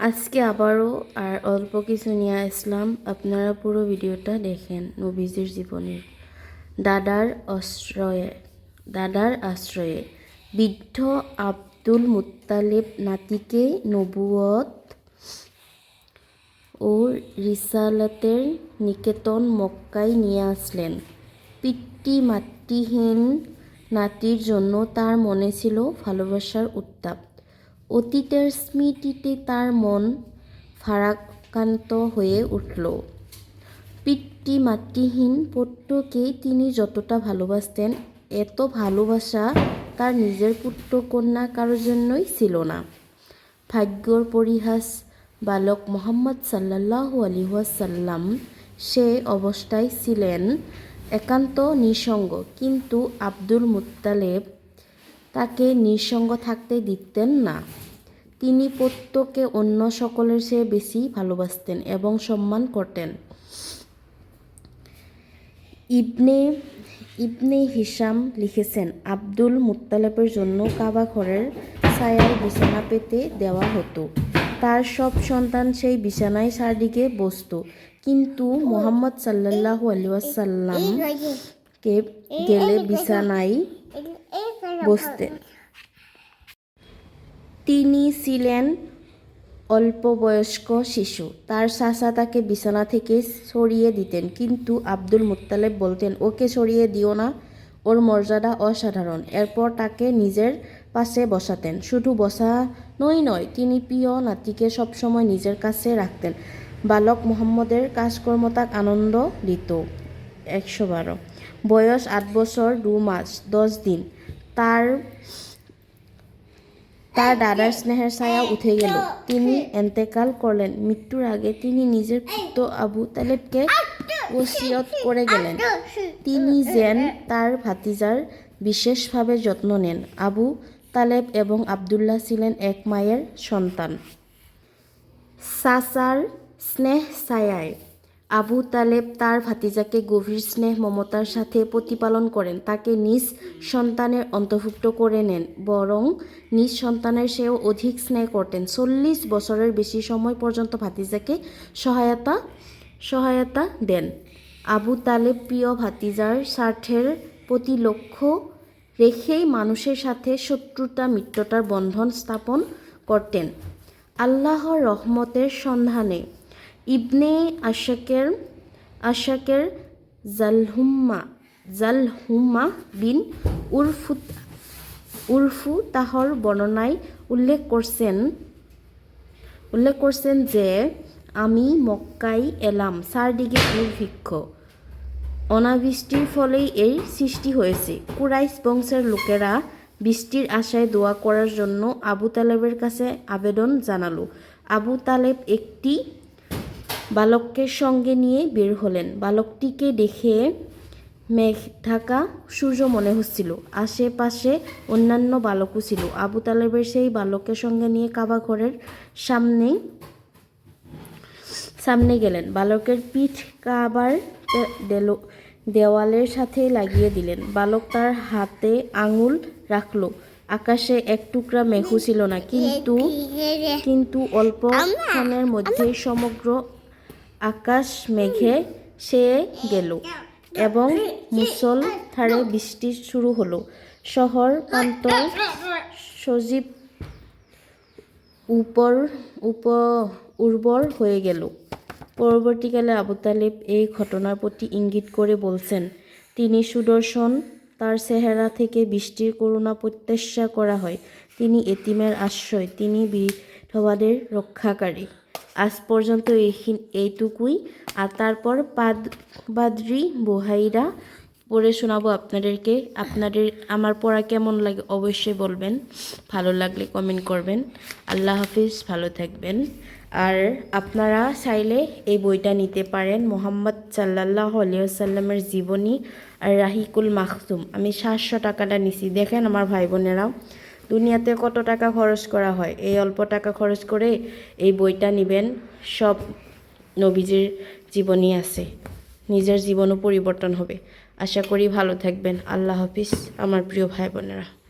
আজকে আবারও আর অল্প কিছু নিয়ে আসলাম। আপনারা পুরো ভিডিওটা দেখেন নবীজির জীবনের। দাদার আশ্রয়ে দাদার আশ্রয়ে বৃদ্ধ আব্দুল মুত্তালিব নাতিকে নবুয়ত ও রিসালাতের নিকেতন মক্কায় নিয়ে আসলেন। পিতৃ মাতৃহীন নাতির জন্য তার মনে ছিল ভালোবাসার উত্তাপ। অতীতের স্মৃতিতে তার মন ফারাক্রান্ত হয়ে উঠল। পিতৃ মাতৃহীন পুত্রকে তিনি যতটা ভালোবাসতেন, এত ভালোবাসা তার নিজের পুত্র কন্যা কারোর জন্যই ছিল না। ভাগ্যর পরিহাস, বালক মোহাম্মদ সাল্লাল্লাহু আলিহাসাল্লাম সে অবস্থায় ছিলেন একান্ত নিঃসঙ্গ। কিন্তু আব্দুল মুত্তালেব তাকে নিঃসঙ্গ থাকতে দিতেন না। তিনি প্রত্যেককে অন্য সকলের চেয়ে বেশি ভালোবাসতেন এবং সম্মান করতেন। ইবনে ইবনে হিসাম লিখেছেন, আব্দুল মুত্তালেবের জন্য কাবা ঘরের ছায়ায় বিছানা পেতে দেওয়া হতো। তার সব সন্তান সেই বিছানায় চারদিকে বসত। কিন্তু মোহাম্মদ আলাইহি ওয়াসাল্লামকে গেলে বিছানায় বসতেন। তিনি ছিলেন অল্প বয়স্ক শিশু। তার চাচা তাকে বিছানা থেকে সরিয়ে দিতেন, কিন্তু আব্দুল মুত্তালেব বলতেন, ওকে সরিয়ে দিও না, ওর মর্যাদা অসাধারণ। এরপর তাকে নিজের পাশে বসাতেন। শুধু বসানোই নয়, তিনি প্রিয় নাতিকে সবসময় নিজের কাছে রাখতেন। বালক মোহাম্মদের কাজকর্ম তাক আনন্দ দিত। একশো বারো। বয়স আট বছর দু মাস, দশ দিন। তার তার দাদার স্নেহের ছায়া উঠে গেল। তিনি এন্তেকাল করলেন। মৃত্যুর আগে তিনি নিজের পুত্র আবু তালেবকে ওসিয়ত করে গেলেন। তিনি যেন তার ভাতিজার বিশেষভাবে যত্ন নেন। আবু তালেব এবং আবদুল্লাহ ছিলেন এক মায়ের সন্তান। সাসার স্নেহ ছায়ায় আবু তালেব তার ভাতিজাকে গভীর স্নেহ, মমতার সাথে প্রতিপালন করেন। তাকে নিজ সন্তানের অন্তর্ভুক্ত করে নেন, বরং নিজ সন্তানের সেও অধিক স্নেহ করতেন। চল্লিশ বছরের বেশি সময় পর্যন্ত ভাতিজাকে সহায়তা সহায়তা দেন। আবু তালেব প্রিয় ভাতিজার স্বার্থের প্রতি লক্ষ্য রেখেই মানুষের সাথে শত্রুতা, মিত্রতার বন্ধন স্থাপন করতেন। আল্লাহর রহমতের সন্ধানে ইবনে আশাকের আশাকের জালহুম্মা জালহুম্মা বিন উরফুত, উরফু তাহর বর্ণনায় উল্লেখ করছেন উল্লেখ করছেন যে, আমি মক্কাই এলাম, চারদিকে দুর্ভিক্ষ। অনাবৃষ্টির ফলেই এর সৃষ্টি হয়েছে। কুরাইশ বংশের লোকেরা বৃষ্টির আশায় দোয়া করার জন্য আবু তালেবের কাছে আবেদন জানালো। আবু তালেব একটি বালককে সঙ্গে নিয়ে বের হলেন। বালকটিকে দেখে মেঘ ঢাকা সূর্য মনে হচ্ছিল। আশেপাশে অন্যান্য বালকও ছিল। আবু তালেবের সেই বালকের সঙ্গে নিয়ে কাবা ঘরের সামনে সামনে গেলেন। বালকের পিঠ কাবার দেওয়ালের সাথে লাগিয়ে দিলেন। বালক তার হাতে আঙুল রাখল। আকাশে এক টুকরা মেঘু ছিল না কিন্তু কিন্তু অল্প ক্ষণের মধ্যেই সমগ্র আকাশ মেঘে সেয়ে গেল এবং মুসলধারে বৃষ্টি শুরু হলো। শহর প্রান্তর সজীব উপর, উপ, উর্বর হয়ে গেল। পরবর্তীকালে আবু তালেব এই ঘটনার প্রতি ইঙ্গিত করে বলছেন, তিনি সুদর্শন, তার চেহারা থেকে বৃষ্টির করুণা প্রত্যাশা করা হয়। তিনি এতিমের আশ্রয়, তিনি বিধবাদের রক্ষাকারী। আজ পর্যন্ত এইটুকুই। আর তারপর পাদ বাদ্রি বোহাইরা, পড়ে শোনাবো আপনাদেরকে। আপনাদের আমার পড়া কেমন লাগে অবশ্যই বলবেন। ভালো লাগলে কমেন্ট করবেন। আল্লাহ হাফিজ, ভালো থাকবেন। আর আপনারা চাইলে এই বইটা নিতে পারেন। মোহাম্মদ সাল্লাহ আলিয়াল্লামের জীবনী আর রাহিকুল মাখতুম আমি সাতশো টাকাটা নিছি। দেখেন আমার ভাই বোনেরাও। দুনিয়াতে কত টাকা খরচ করা হয়? এই অল্প টাকা খরচ করে এই বইটা নেবেন। সব নবীজির জীবনী আছে। নিজের জীবনও পরিবর্তন হবে। আশা করি ভালো থাকবেন। আল্লাহ হাফিজ, আমার প্রিয় ভাই বোনেরা।